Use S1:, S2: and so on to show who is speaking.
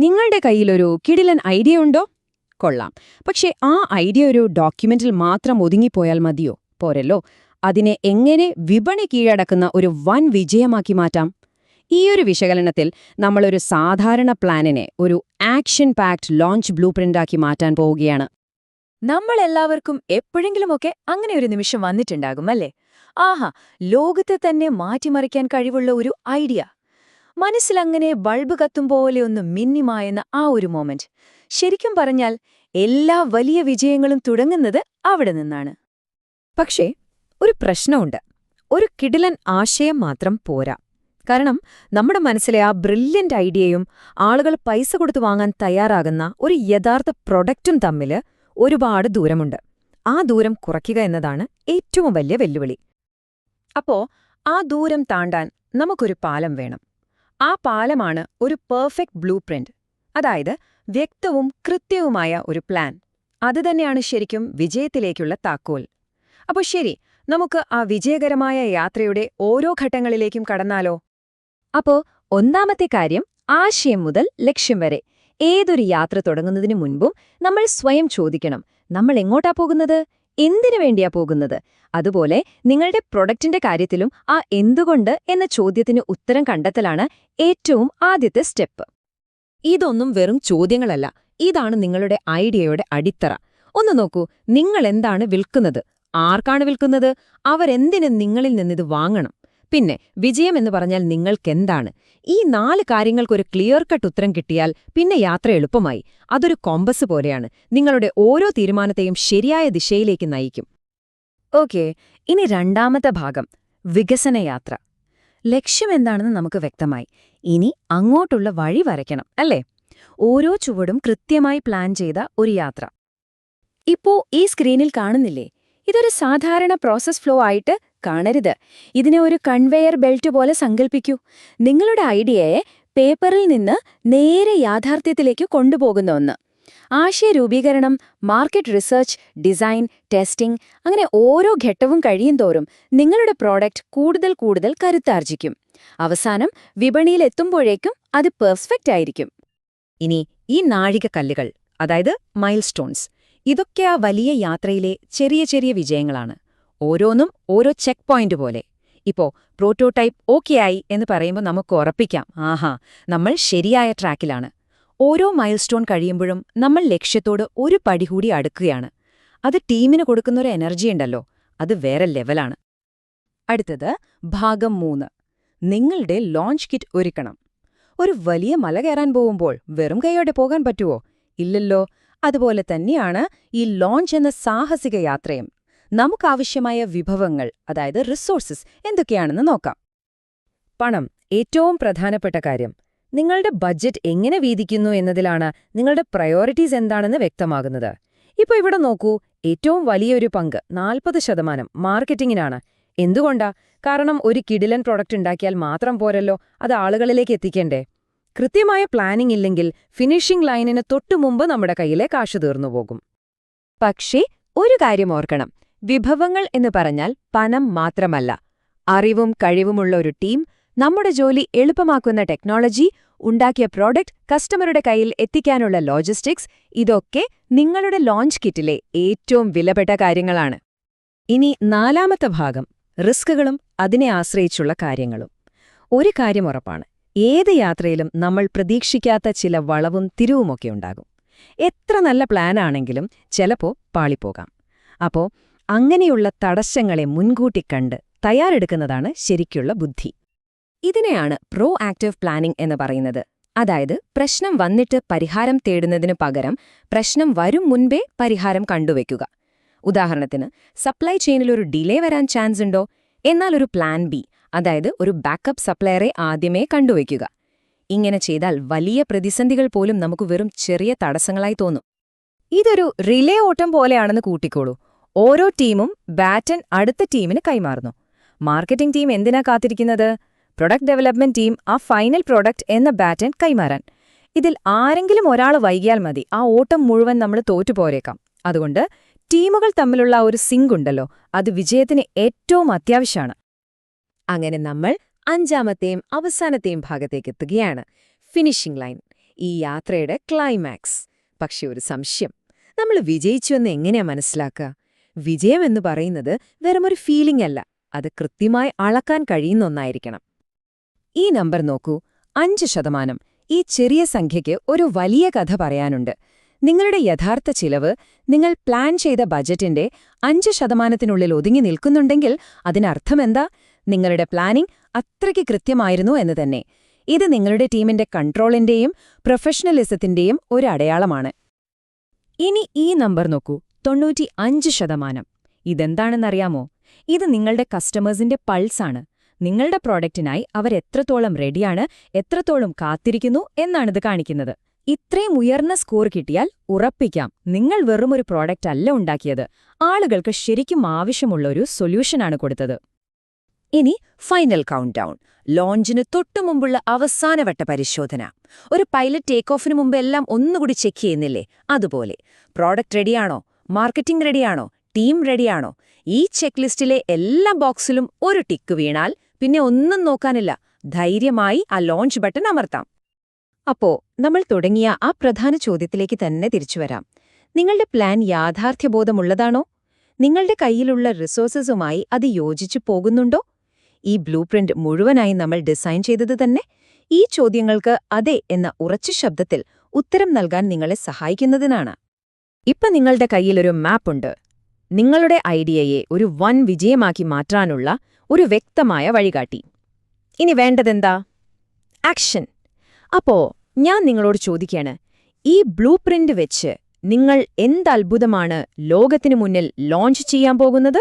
S1: നിങ്ങളുടെ കയ്യിലൊരു കിടിലൻ ഐഡിയ ഉണ്ടോ? കൊള്ളാം. പക്ഷേ ആ ഐഡിയ ഒരു ഡോക്യുമെന്റിൽ മാത്രം ഒതുങ്ങിപ്പോയാൽ മതിയോ? പോരല്ലോ. അതിനെ എങ്ങനെ വിപണി കീഴടക്കുന്ന ഒരു വൻ വിജയമാക്കി മാറ്റാം? ഈ ഒരു വിശകലനത്തിൽ നമ്മളൊരു സാധാരണ പ്ലാനിനെ ഒരു ആക്ഷൻ പാക്ഡ് ലോഞ്ച് ബ്ലൂ പ്രിന്റാക്കി മാറ്റാൻ പോവുകയാണ്.
S2: നമ്മളെല്ലാവർക്കും എപ്പോഴെങ്കിലുമൊക്കെ അങ്ങനെ ഒരു നിമിഷം വന്നിട്ടുണ്ടാകും അല്ലേ? ആഹാ ലോകത്തെ തന്നെ മാറ്റിമറിക്കാൻ കഴിവുള്ള ഒരു ഐഡിയ. മനസ്സിലങ്ങനെ ബൾബ് കത്തും പോലെ ഒന്ന് മിന്നിമായെന്ന ആ ഒരു മോമെന്റ് ശരിക്കും പറഞ്ഞാൽ എല്ലാ വലിയ വിജയങ്ങളും തുടങ്ങുന്നത് അവിടെ നിന്നാണ്.
S3: പക്ഷേ ഒരു പ്രശ്നമുണ്ട്. ഒരു കിടിലൻ ആശയം മാത്രം പോരാ. കാരണം നമ്മുടെ മനസ്സിലെ ആ ബ്രില്യന്റ് ഐഡിയയും ആളുകൾ പൈസ കൊടുത്തു വാങ്ങാൻ തയ്യാറാകുന്ന ഒരു യഥാർത്ഥ പ്രൊഡക്റ്റും തമ്മിൽ ഒരുപാട് ദൂരമുണ്ട്. ആ ദൂരം കുറയ്ക്കുക എന്നതാണ് ഏറ്റവും വലിയ വെല്ലുവിളി.
S1: അപ്പോ ആ ദൂരം താണ്ടാൻ നമുക്കൊരു പാലം വേണം. ആ പാലമാണ് ഒരു പെർഫെക്റ്റ് ബ്ലൂ അതായത് വ്യക്തവും കൃത്യവുമായ ഒരു പ്ലാൻ. അതുതന്നെയാണ് ശരിക്കും വിജയത്തിലേക്കുള്ള താക്കോൽ. അപ്പോൾ ശരി നമുക്ക് ആ വിജയകരമായ യാത്രയുടെ ഓരോ ഘട്ടങ്ങളിലേക്കും കടന്നാലോ?
S2: അപ്പോ ഒന്നാമത്തെ കാര്യം ആശയം മുതൽ ലക്ഷ്യം വരെ. ഏതൊരു യാത്ര തുടങ്ങുന്നതിനു മുൻപും നമ്മൾ സ്വയം ചോദിക്കണം നമ്മൾ എങ്ങോട്ടാ പോകുന്നത്? എന്തിനു വേണ്ടിയാ പോകുന്നത്? അതുപോലെ നിങ്ങളുടെ പ്രൊഡക്റ്റിന്റെ കാര്യത്തിലും ആ എന്തുകൊണ്ട് എന്ന ചോദ്യത്തിന് ഉത്തരം കണ്ടെത്തലാണ് ഏറ്റവും ആദ്യത്തെ സ്റ്റെപ്പ്.
S3: ഇതൊന്നും വെറും ചോദ്യങ്ങളല്ല. ഇതാണ് നിങ്ങളുടെ ഐഡിയയുടെ അടിത്തറ. ഒന്ന് നോക്കൂ നിങ്ങൾ എന്താണ് വിൽക്കുന്നത്? ആർക്കാണ് വിൽക്കുന്നത്? അവരെന്തിനും നിങ്ങളിൽ നിന്നിത് വാങ്ങണം? പിന്നെ വിജയം എന്ന് പറഞ്ഞാൽ നിങ്ങൾക്കെന്താണ്? ഈ നാല് കാര്യങ്ങൾക്കൊരു ക്ലിയർ കട്ട് ഉത്തരം കിട്ടിയാൽ പിന്നെ യാത്ര എളുപ്പമായി. അതൊരു കോമ്പസ് പോലെയാണ്. നിങ്ങളുടെ ഓരോ തീരുമാനത്തെയും ശരിയായ ദിശയിലേക്ക് നയിക്കും.
S2: ഓക്കെ ഇനി രണ്ടാമത്തെ ഭാഗം വികസനയാത്ര ലക്ഷ്യം എന്താണെന്ന് നമുക്ക് വ്യക്തമായി. ഇനി അങ്ങോട്ടുള്ള വഴി വരയ്ക്കണം അല്ലേ? ഓരോ ചുവടും കൃത്യമായി പ്ലാൻ ചെയ്ത ഒരു യാത്ര. ഇപ്പോ ഈ സ്ക്രീനിൽ കാണുന്നില്ലേ? ഇതൊരു സാധാരണ പ്രോസസ് ഫ്ലോ ആയിട്ട് കാണരുത്. ഇതിനെ ഒരു കൺവെയർ ബെൽറ്റ് പോലെ സങ്കൽപ്പിക്കൂ. നിങ്ങളുടെ ഐഡിയയെ പേപ്പറിൽ നിന്ന് നേരെ യാഥാർത്ഥ്യത്തിലേക്ക് കൊണ്ടുപോകുന്ന ഒന്ന്. ആശയരൂപീകരണം മാർക്കറ്റ് റിസർച്ച് ഡിസൈൻ ടെസ്റ്റിംഗ് അങ്ങനെ ഓരോ ഘട്ടവും കഴിയും തോറും നിങ്ങളുടെ പ്രോഡക്റ്റ് കൂടുതൽ കൂടുതൽ കരുത്താർജിക്കും. അവസാനം വിപണിയിലെത്തുമ്പോഴേക്കും അത് പെർഫെക്റ്റ് ആയിരിക്കും.
S3: ഇനി ഈ നാഴികക്കല്ലുകൾ അതായത് മൈൽസ്റ്റോൺസ് ഇതൊക്കെ ആ വലിയ യാത്രയിലെ ചെറിയ ചെറിയ വിജയങ്ങളാണ്. ഓരോന്നും ഓരോ ചെക്ക് പോയിന്റ് പോലെ. ഇപ്പോ പ്രോട്ടോടൈപ്പ് ഓക്കെ ആയി എന്ന് പറയുമ്പോൾ നമുക്ക് ഉറപ്പിക്കാം. ആഹാ നമ്മൾ ശരിയായ ട്രാക്കിലാണ് ഓരോ മൈൽസ്റ്റോൺ കഴിയുമ്പോഴും നമ്മൾ ലക്ഷ്യത്തോട് ഒരു പടി കൂടി അടുക്കുകയാണ്. അത് ടീമിന് കൊടുക്കുന്നൊരു എനർജി ഉണ്ടല്ലോ അത് വേറെ ലെവലാണ് അടുത്തത് ഭാഗം മൂന്ന്. നിങ്ങളുടെ ലോഞ്ച് കിറ്റ് ഒരുക്കണം. ഒരു വലിയ മല കയറാൻ പോകുമ്പോൾ വെറും കൈയോടെ പോകാൻ പറ്റുമോ ഇല്ലല്ലോ. അതുപോലെ തന്നെയാണ് ഈ ലോഞ്ച് എന്ന സാഹസിക യാത്രയും. നമുക്കാവശ്യമായ വിഭവങ്ങൾ അതായത് റിസോഴ്സസ് എന്തൊക്കെയാണെന്ന് നോക്കാം. പണം ഏറ്റവും പ്രധാനപ്പെട്ട കാര്യം. നിങ്ങളുടെ ബഡ്ജറ്റ് എങ്ങനെ വീതിക്കുന്നു എന്നതിലാണ് നിങ്ങളുടെ പ്രയോറിറ്റീസ് എന്താണെന്ന് വ്യക്തമാകുന്നത്. ഇപ്പോൾ ഇവിടെ നോക്കൂ ഏറ്റവും വലിയൊരു പങ്ക് നാൽപ്പത് ശതമാനം മാർക്കറ്റിങ്ങിനാണ്. എന്തുകൊണ്ടാ? കാരണം ഒരു കിടിലൻ പ്രൊഡക്റ്റ് ഉണ്ടാക്കിയാൽ മാത്രം പോരല്ലോ അത് ആളുകളിലേക്ക് എത്തിക്കേണ്ടേ? കൃത്യമായ പ്ലാനിംഗ് ഇല്ലെങ്കിൽ ഫിനിഷിംഗ് ലൈനിന് തൊട്ടുമുമ്പ് നമ്മുടെ കയ്യിലെ കാശ് തീർന്നുപോകും.
S2: പക്ഷേ ഒരു കാര്യം ഓർക്കണം. വിഭവങ്ങൾ എന്ന് പറഞ്ഞാൽ പണം മാത്രമല്ല. അറിവും കഴിവുമുള്ള ഒരു ടീം നമ്മുടെ ജോലി എളുപ്പമാക്കുന്ന ടെക്നോളജി ഉണ്ടാക്കിയ പ്രോഡക്റ്റ് കസ്റ്റമറുടെ കയ്യിൽ എത്തിക്കാനുള്ള ലോജിസ്റ്റിക്സ് ഇതൊക്കെ നിങ്ങളുടെ ലോഞ്ച് കിറ്റിലെ ഏറ്റവും വിലപ്പെട്ട കാര്യങ്ങളാണ്.
S3: ഇനി നാലാമത്തെ ഭാഗം റിസ്കുകളും അതിനെ ആശ്രയിച്ചുള്ള കാര്യങ്ങളും. ഒരു കാര്യം ഉറപ്പാണ് ഏത് യാത്രയിലും നമ്മൾ പ്രതീക്ഷിക്കാത്ത ചില വളവും തിരിവുമൊക്കെ ഉണ്ടാകും. എത്ര നല്ല പ്ലാനാണെങ്കിലും ചിലപ്പോ പാളിപ്പോകാം. അപ്പോ അങ്ങനെയുള്ള തടസ്സങ്ങളെ മുൻകൂട്ടി കണ്ട് തയ്യാറെടുക്കുന്നതാണ് ശരിക്കുള്ള ബുദ്ധി. ഇതിനെയാണ് പ്രോ ആക്റ്റീവ് പ്ലാനിംഗ് എന്ന് പറയുന്നത്. അതായത് പ്രശ്നം വന്നിട്ട് പരിഹാരം തേടുന്നതിനു പകരം പ്രശ്നം വരും മുൻപേ പരിഹാരം കണ്ടുവെക്കുക ഉദാഹരണത്തിന് സപ്ലൈ ചെയിനിൽ ഒരു ഡിലേ വരാൻ ചാൻസ് ഉണ്ടോ? എന്നാൽ ഒരു പ്ലാൻ ബി അതായത് ഒരു ബാക്കപ്പ് സപ്ലയറെ ആദ്യമേ കണ്ടുവയ്ക്കുക. ഇങ്ങനെ ചെയ്താൽ വലിയ പ്രതിസന്ധികൾ പോലും നമുക്ക് വെറും ചെറിയ തടസ്സങ്ങളായി തോന്നും. ഇതൊരു റിലേ ഓട്ടം പോലെയാണെന്ന് കൂട്ടിക്കോളൂ. ഓരോ ടീമും ബാറ്റൻ അടുത്ത ടീമിന് കൈമാറുന്നു. മാർക്കറ്റിംഗ് ടീം എന്തിനാ കാത്തിരിക്കുന്നത്? പ്രൊഡക്റ്റ് ഡെവലപ്മെന്റ് ടീം ആ ഫൈനൽ പ്രൊഡക്റ്റ് എന്ന ബാറ്റൻ കൈമാറാൻ. ഇതിൽ ആരെങ്കിലും ഒരാൾ വൈകിയാൽ മതി. ആ ഓട്ടം മുഴുവൻ നമ്മൾ തോറ്റുപോരേക്കാം അതുകൊണ്ട് ടീമുകൾ തമ്മിലുള്ള ഒരു സിങ്ക് ഉണ്ടല്ലോ അത് വിജയത്തിന് ഏറ്റവും അത്യാവശ്യമാണ്. അങ്ങനെ നമ്മൾ അഞ്ചാമത്തെയും അവസാനത്തെയും ഭാഗത്തേക്ക് എത്തുകയാണ്. ഫിനിഷിംഗ് ലൈൻ ഈ യാത്രയുടെ ക്ലൈമാക്സ് പക്ഷെ ഒരു സംശയം. നമ്മൾ വിജയിച്ചു എന്ന് എങ്ങനെയാ മനസ്സിലാക്കുക? വിജയം എന്ന് പറയുന്നത് വെറുമൊരു ഫീലിംഗ് അല്ല. അത് കൃത്യമായി അളക്കാൻ കഴിയുന്ന ഒന്നായിരിക്കണം. ഈ നമ്പർ നോക്കൂ. അഞ്ച് ശതമാനം. ഈ ചെറിയ സംഖ്യയ്ക്ക് ഒരു വലിയ കഥ പറയാനുണ്ട്. നിങ്ങളുടെ യഥാർത്ഥ ചിലവ് നിങ്ങൾ പ്ലാൻ ചെയ്ത ബജറ്റിന്റെ അഞ്ച് ശതമാനത്തിനുള്ളിൽ ഒതുങ്ങി നിൽക്കുന്നുണ്ടെങ്കിൽ അതിനർത്ഥമെന്താ? നിങ്ങളുടെ പ്ലാനിംഗ് അത്രയ്ക്ക് കൃത്യമായിരുന്നു എന്ന് തന്നെ. ഇത് നിങ്ങളുടെ ടീമിന്റെ കൺട്രോളിന്റെയും പ്രൊഫഷണലിസത്തിന്റെയും ഒരു അടയാളമാണ്. ഇനി ഈ നമ്പർ നോക്കൂ. തൊണ്ണൂറ്റി അഞ്ച് ശതമാനം. ഇതെന്താണെന്നറിയാമോ? ഇത് നിങ്ങളുടെ കസ്റ്റമേഴ്സിന്റെ പൾസാണ്. നിങ്ങളുടെ പ്രോഡക്റ്റിനായി അവരെത്രത്തോളം റെഡിയാണ് എത്രത്തോളം കാത്തിരിക്കുന്നു എന്നാണിത് കാണിക്കുന്നത്. ഇത്രയും ഉയർന്ന സ്കോർ കിട്ടിയാൽ ഉറപ്പിക്കാം. നിങ്ങൾ വെറുമൊരു പ്രോഡക്റ്റ് അല്ല ഉണ്ടാക്കിയത്. ആളുകൾക്ക് ശരിക്കും ആവശ്യമുള്ള ഒരു സൊല്യൂഷനാണ് കൊടുത്തത്. ഇനി ഫൈനൽ കൗണ്ട് ഡൗൺ ലോഞ്ചിന് തൊട്ടുമുമ്പുള്ള അവസാനവട്ട പരിശോധന. ഒരു പൈലറ്റ് ടേക്ക് ഓഫിന് മുമ്പ് എല്ലാം ഒന്നുകൂടി ചെക്ക് ചെയ്യുന്നില്ലേ? അതുപോലെ. പ്രോഡക്റ്റ് റെഡിയാണോ? മാർക്കറ്റിംഗ് റെഡിയാണോ? ടീം റെഡിയാണോ? ഈ ചെക്ക് ലിസ്റ്റിലെ എല്ലാ ബോക്സിലും ഒരു ടിക്ക് വീണാൽ പിന്നെ ഒന്നും നോക്കാനില്ല. ധൈര്യമായി ആ ലോഞ്ച് ബട്ടൺ അമർത്താം. അപ്പോ നമ്മൾ തുടങ്ങിയ ആ പ്രധാന ചോദ്യത്തിലേക്ക് തന്നെ തിരിച്ചുവരാം നിങ്ങളുടെ പ്ലാൻ യാഥാർത്ഥ്യബോധമുള്ളതാണോ? നിങ്ങളുടെ കയ്യിലുള്ള റിസോഴ്സസുമായി അത് യോജിച്ചു പോകുന്നുണ്ടോ? ഈ ബ്ലൂ പ്രിന്റ് മുഴുവനായി നമ്മൾ ഡിസൈൻ ചെയ്തത് തന്നെ? ഈ ചോദ്യങ്ങൾക്ക് അതെ എന്ന ഉറച്ച ശബ്ദത്തിൽ ഉത്തരം നൽകാൻ നിങ്ങളെ സഹായിക്കുന്നതിനാണ്. ഇപ്പൊ നിങ്ങളുടെ കയ്യിലൊരു മാപ്പുണ്ട് നിങ്ങളുടെ ഐഡിയയെ ഒരു വൻ വിജയമാക്കി മാറ്റാനുള്ള ഒരു വ്യക്തമായ വഴികാട്ടി. ഇനി വേണ്ടതെന്താ? ആക്ഷൻ അപ്പോ ഞാൻ നിങ്ങളോട് ചോദിക്കാണ് ഈ ബ്ലൂ വെച്ച് നിങ്ങൾ എന്തത്ഭുതമാണ് ലോകത്തിനു മുന്നിൽ ലോഞ്ച് ചെയ്യാൻ പോകുന്നത്?